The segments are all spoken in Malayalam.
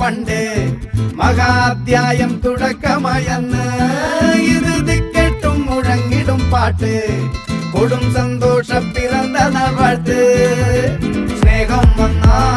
பண்டே. மகாத்தியாயம் துடக்கமயன் இது திக்கெட்டும் முழங்கிடும் பாட்டு. கொடும் சந்தோஷ பிறந்தன வாழ்த்து. ஸ்நேகம் வந்தான்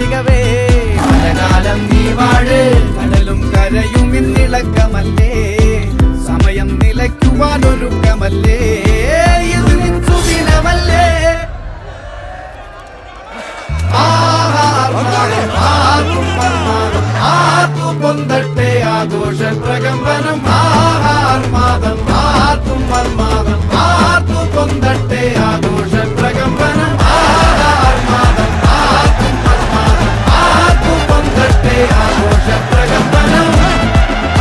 കാർത്തികവേ. കടകാലം നീ വാഴ് കടലും കരയും ഇന്നിളക്കമല്ലേ സമയം നിലയ്ക്കുവാൻ ഒരുക്കമല്ലേ. ഇത് നിച്ചുദിനമല്ലേ പൊന്തട്ടെ ആഘോഷ പ്രകമ്പനം. ആഹാർ മാതം ആത്തും